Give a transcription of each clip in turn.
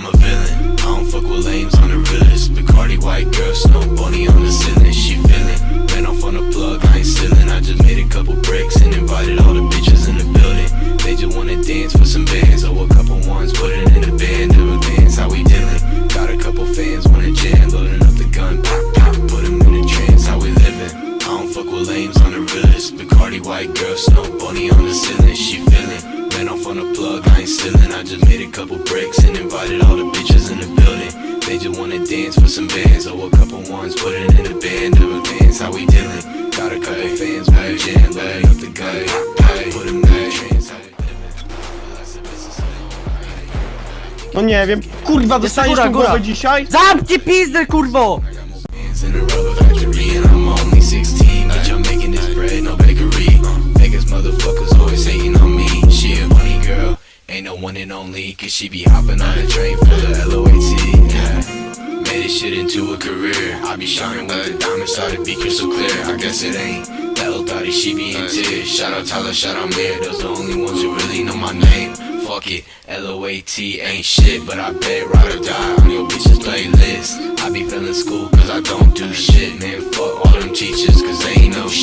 I'm a villain. I don't fuck with lames on the realest. Bacardi white girl, snow bunny on the ceiling. She feeling. Ran off on the plug, I ain't stealing. I just made a couple bricks and invited all the bitches in the building. They just wanna dance for some bands. Oh, a couple ones, put it in the band. Do dance, how we dealing? Got a couple fans, wanna jam. Loading up the gun, pop, pop, put them in a trance. How we living? I don't fuck with lames on the realest. Bacardi white girl, snow bunny on the ceiling. She feeling. ran off on a plug, I ain't stealing. I just made a couple bricks and invited all the bitches in the building. They just wanna dance for some bands or a couple ones, put it in a band of advance. How we dealing? Got a couple fans, back jam, back up the guy, put him back. No nie wiem, kurwa dostaniesz góra, góra. głowę dzisiaj? Zamknij pizdę, kurwo! Hands no motherfuckers one and only Cause she be hopping on the train full of LOAT. Made this shit into a career. I be shining with the diamonds, so to be crystal clear. I guess it ain't old thotty, she be in tears. Shout out Tyler, shout out Mir. Those the only ones who really know my name. Fuck it, L-O-A-T ain't shit But I bet ride or die on your bitch's playlist. I be feeling school cause I don't do shit Man, fuck all them teachers cause they ain't no shit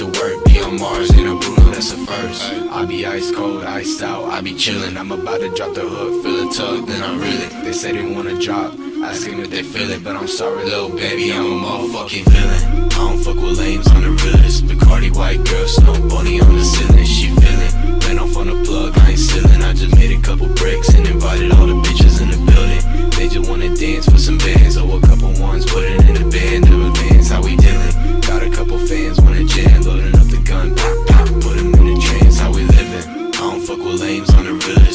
to work Be on Mars in a Bruno, that's a first. I be ice cold, iced out, I be chillin' I'm about to drop the hook, feel a tug, then I reel it They say they wanna drop, ask them if they feel it But I'm sorry little baby, I'm a motherfucking villain. I don't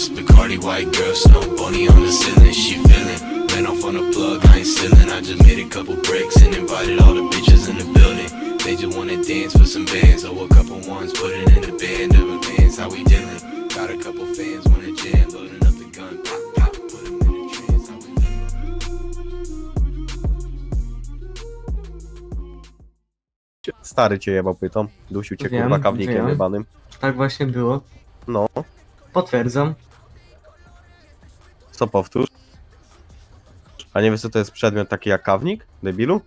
the Bacardi white girl, snow bunny on the ceiling She feelin', ran off on the plug, I ain't stealing I just made a couple bricks and invited all the bitches in the building They just wanna dance for some bands, or a couple ones Put it in a band of advance, how we dealing? Got a couple fans, wanna jam, loading up the gun Pop, pop, put 'em in the trance, how we? Stary cię jebał pytą. Dusił cię Wiem, kurwa kawnikiem wiem. jebanym. Tak właśnie było. No, Potwierdzam. Co powtórz? A nie wiesz co to jest przedmiot taki jak kawnik? Debilu?